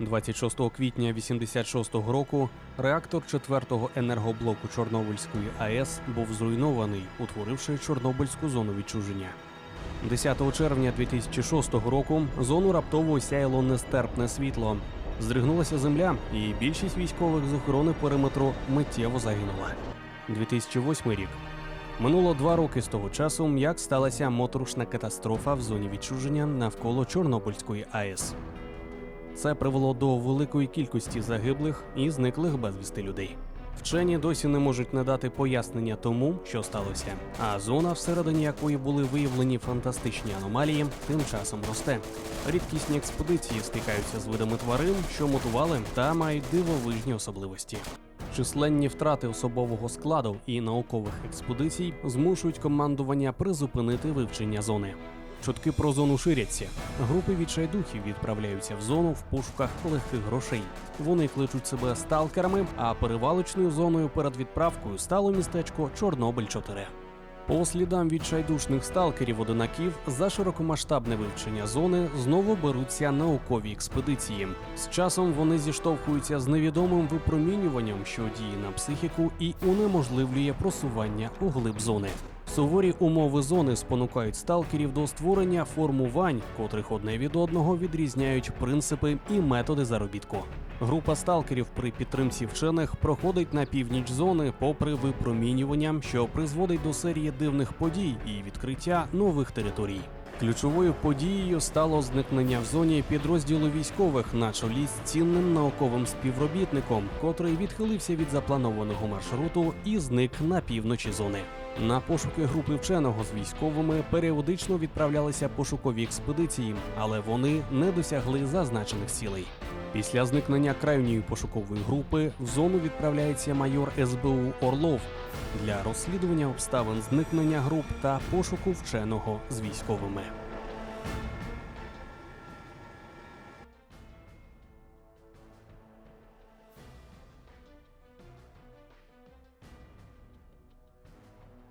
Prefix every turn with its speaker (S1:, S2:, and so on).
S1: 26 квітня 86-го року реактор 4-го енергоблоку Чорнобильської АЕС був зруйнований, утворивши Чорнобильську зону відчуження. 10 червня 2006 року зону раптово осяяло нестерпне світло. Здригнулася земля, і більшість військових з охорони периметру миттєво загинула. 2008 рік. Минуло два роки з того часу, як сталася моторошна катастрофа в зоні відчуження навколо Чорнобильської АЕС. Це привело до великої кількості загиблих і зниклих безвісти людей. Вчені досі не можуть надати пояснення тому, що сталося. А зона, всередині якої були виявлені фантастичні аномалії, тим часом росте. Рідкісні експедиції стикаються з видами тварин, що мутували та мають дивовижні особливості. Численні втрати особового складу і наукових експедицій змушують командування призупинити вивчення зони. Чутки про зону ширяться. Групи відчайдухів відправляються в зону в пошуках легких грошей. Вони кличуть себе сталкерами, а перевалочною зоною перед відправкою стало містечко Чорнобиль 4 По слідам відчайдушних сталкерів одинаків за широкомасштабне вивчення зони знову беруться наукові експедиції. З часом вони зіштовхуються з невідомим випромінюванням, що діє на психіку і унеможливлює просування у глиб зони. Суворі умови зони спонукають сталкерів до створення формувань, котрих одне від одного відрізняють принципи і методи заробітку. Група сталкерів при підтримці вчених проходить на північ зони попри випромінювання, що призводить до серії дивних подій і відкриття нових територій. Ключовою подією стало зникнення в зоні підрозділу військових на чолі з цінним науковим співробітником, котрий відхилився від запланованого маршруту і зник на півночі зони. На пошуки групи вченого з військовими періодично відправлялися пошукові експедиції, але вони не досягли зазначених цілей. Після зникнення крайньої пошукової групи в зону відправляється майор СБУ Орлов для розслідування обставин зникнення груп та пошуку вченого з військовими.